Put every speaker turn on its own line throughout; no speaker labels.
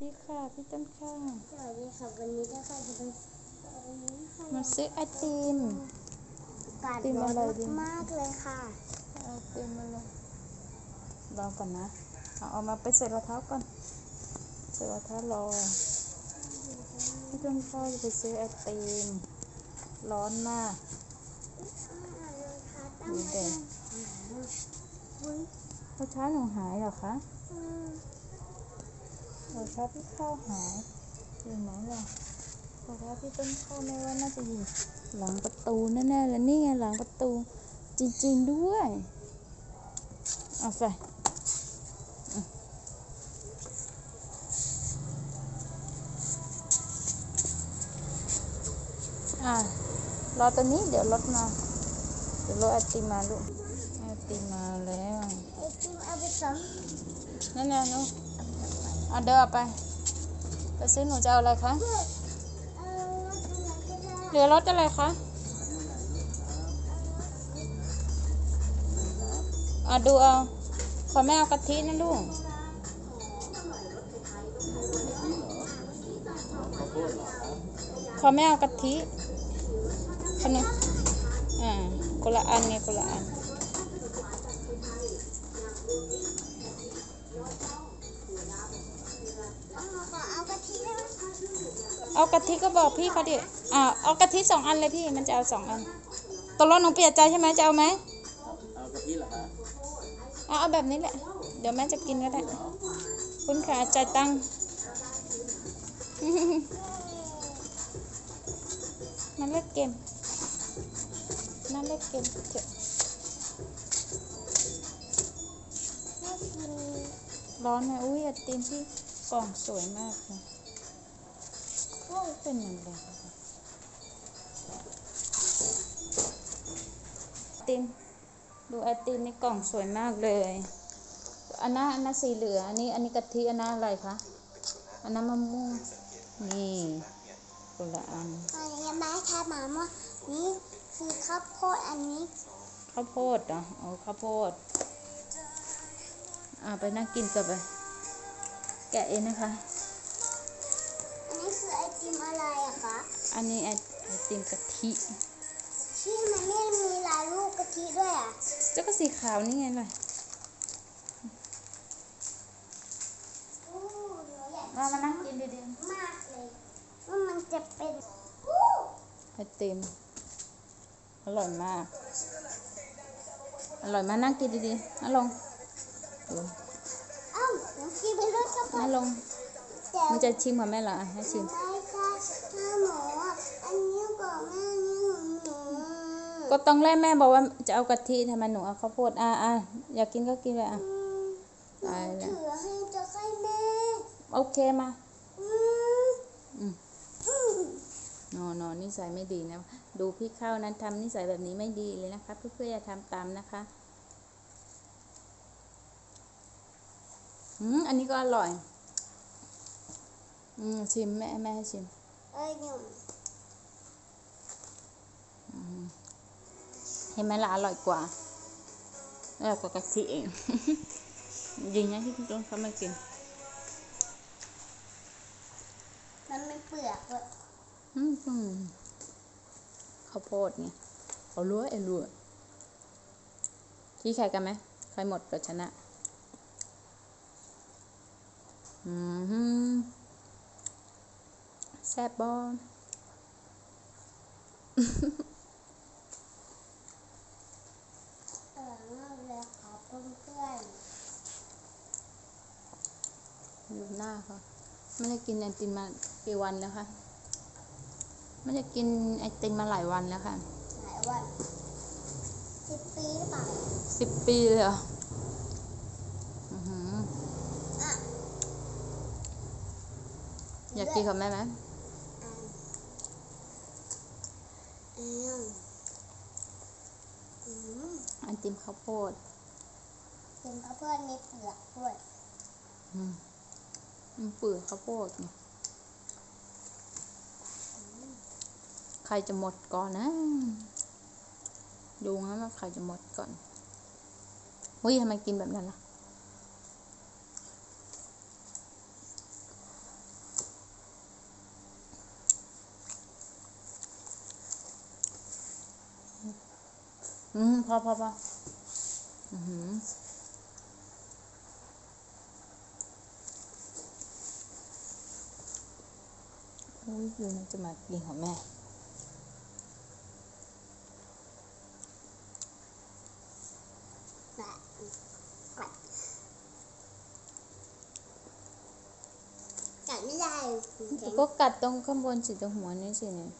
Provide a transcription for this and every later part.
สวัสดีค่ะพี่ต้นข้าว
สวัสดีค่ะวันนี้นะคะจะเป็นวันนี้ค่ะ
มาซื้อไอติม
อากาศ
ติม
ร้อ
อะไรดี
นมากๆเลยค่ะ
ไอติมมาเลยรอก่อนนะ เอาเอามาไปใส่รองเท้าก่อนใส่รองเท้ารอพี่ต้นข้าวจะไปซื้อไอติมร้อนมากดูเด็ก
อุ๊ย
รองเท้าหนูหายเหรอคะ
อืม
รองเท้าพี่ข้าวหายอยู่ไหนล่ะรองเท้าพี่ต้นข้าวแม่ว่าน่าจะอยู่หลังประตูแน่ๆเลยนี่ไงหลังประตู จริงๆด้วยเอาใส่อ่ารอตัวนี้เดี๋ยวรถมา เดี๋ยวรถไอติมมาลูกไอติมมาแล้ว
ไอติมเอาไปซ้
นั่นน่ะลูกเอาเดินเอาไป ไปซื้อหนูจะเอาอะไรคะ
เห
ลือรถอะไรคะอะดูเอา ขอแม่เอากะทินะลูกขอแม่เอากะทิขนมอ่าคนละอันเนี่ยคนละอัน
เอากะทิ
ก็บอกพี่เขาดิอ่าเอากะทิสองอันเลยพี่มันจะเอาสองอันตกลงหนูเปลี่ยนใจใช่ไหมจะเอาไหม
เอากะทิเหรอฮะ
เอาเอาแบบนี้แหละ เดี๋ยวแม่จะกินก็ได้คุณค่ะจ่ายตังค์นั่นเล่นเกมนั่นเล่นเกมเถอะ
น่ากิน
ร้อนไหมอุ้ยไอติมที่กล่องสวยมากเลยโอ้ย เป็นอย่างไรไอติมดูไอติมในกล่องสวยมากเลย อันนั้นอันนั้นสีเหลืองอันนี้อันนี้กะทิอันนั้นอะไรคะอันนั้นมะม่วงนี่คนละอัน
อันนี้แม่แค่มาว่านี่คือข้าวโพดอันนี้
ข้าวโพดเหรออ๋อข้าวโพดอ่าไปนั่งกินกันไปแกะเองนะคะ
อันนี้ไอไอ
ติมกะทิ
ที่มันไม่มีลายลูกกะทิด้วยอะ
เจ้าก็สีขาวนี่ไงล่ะ
โอ้หนูอยาก
มามานั่งกินดี
มากเลยว่ามันจะเป็นอู้
ๆไอติมอร่อยมาก อร่อยมากนั่งกินดีๆนั่งลงดู
เอ้าหนูกินไปด้วยข้าวโพ
นั่
ด
งลง
แต่
มันจะชิมกับแม่เหรออะให้ชิม
ไม่ใช่ถ้าหนูอะอันนี้บอกแม่นี่ของหนู
ก็ต้องแรกแม่บอกว่าจะเอากะทิทำไมหนูเอาข้าวโพดอะอะอยากกินก็กินเลยอะ
อืมหนู
ตายแล้ว
ถือให้จะให้แม่
โอเคมา
อืม
อืม
อืม
นอนอนนิสัยไม่ดีนะ ดูพี่เข้านั้นทำนิสัยแบบนี้ไม่ดีเลยนะคะเพื่อนๆอย่าทำตามนะคะอืมอันนี้ก็อร่อย อืมชิมแม่แม่ให้ชิม
เอ้ยหนู
เห็นไหมล่ะอร่อยกว่าอร่อยกว่ากะทิเองยิงนะที่พี่ต้นเขาไม่กิน
มันไม่เปลือกเลย
อืมอืมข้าวโพดไงเอารั้วไอ้รั้วที่ใครกันไหมใครหมดก็ชนะ อืมฮึแซ่บบอ
อร่อยมากเลยค่ะเพื่อน
ดูหน้าเขาไม่ได้กินไอติมมากี่วันแล้วคะไม่ได้กินไอติมมาหลายวันแล้วค่ะ
ๆหลายวันสิบปีหรือเปล่า
สิบปีเลยเหรออื้อหือ
อะ
อยากกินกับแม่ไหม
อะอืมอืม
ไอติมข้าวโพด
กินข้าวโพดมีเปลือกด้วย
อืม มันเปื่อยข้าวโพดใครจะหมดก่อนนะ ดูนะว่าใครจะหมดก่อนวิ่ทำไมกินแบบนั้นล่ะอืมพอพอพออือหือ ดูมันจะมากินของแม่
แบบกัดกัดไม่ได้แข็ง
ก็กัดตรงข้างบนสิตรงหัวนี่สิเนี่ย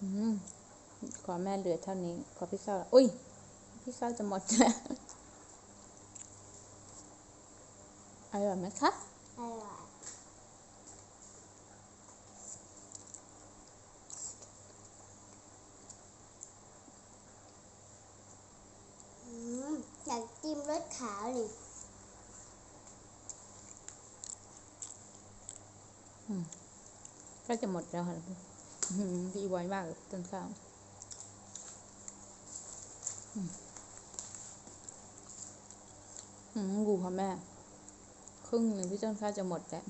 อืม ขอแม่เหลือเท่านี้ ขอพี่ข้าวอุ้ย พี่ข้าวจะหมดแล้วอร่อยไหมคะ
อร่อยอืมอยากจิ้มรสขาวนี่
ก็จะหมดแล้วค่ะอื้อหือดีไวมากต้นข้าว อืมอืมดูค่ะแม่ ครึ่งหนึ่งพี่ต้นข้าจะหมดแล้ว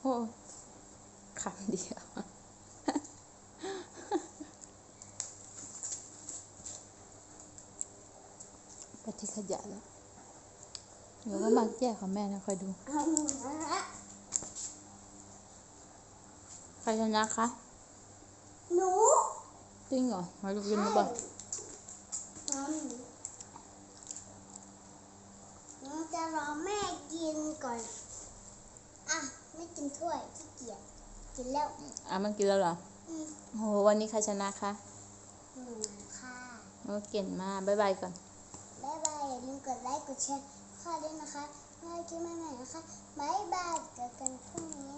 โอ้คำเดียวไปที่ขยะแล้ว เดี๋ยวก็มาแยกของแม่นะคอยดู
เอาละ
ใครชนะคะ
หนู
จริงเหรอมาดูกินหรือเปล่า
อืมหนูจะรอแม่กินก่อน อะ ไม่กินถ้วยขี้เกียจกินแล้ว
อะมันกินแล้วเหรอ
อืม
โอ้โหวันนี้ใครชนะคะ
หนูค่ะ
โอ้เก่งมาก บ๊ายบายก่อน
บ๊ายบายอย่าลืมกดไลค์ กดแชร์ ค่าด้วยนะคะไม่ให้คลิปใหม่ๆนะคะบายบายเจอกันพรุ่งนี้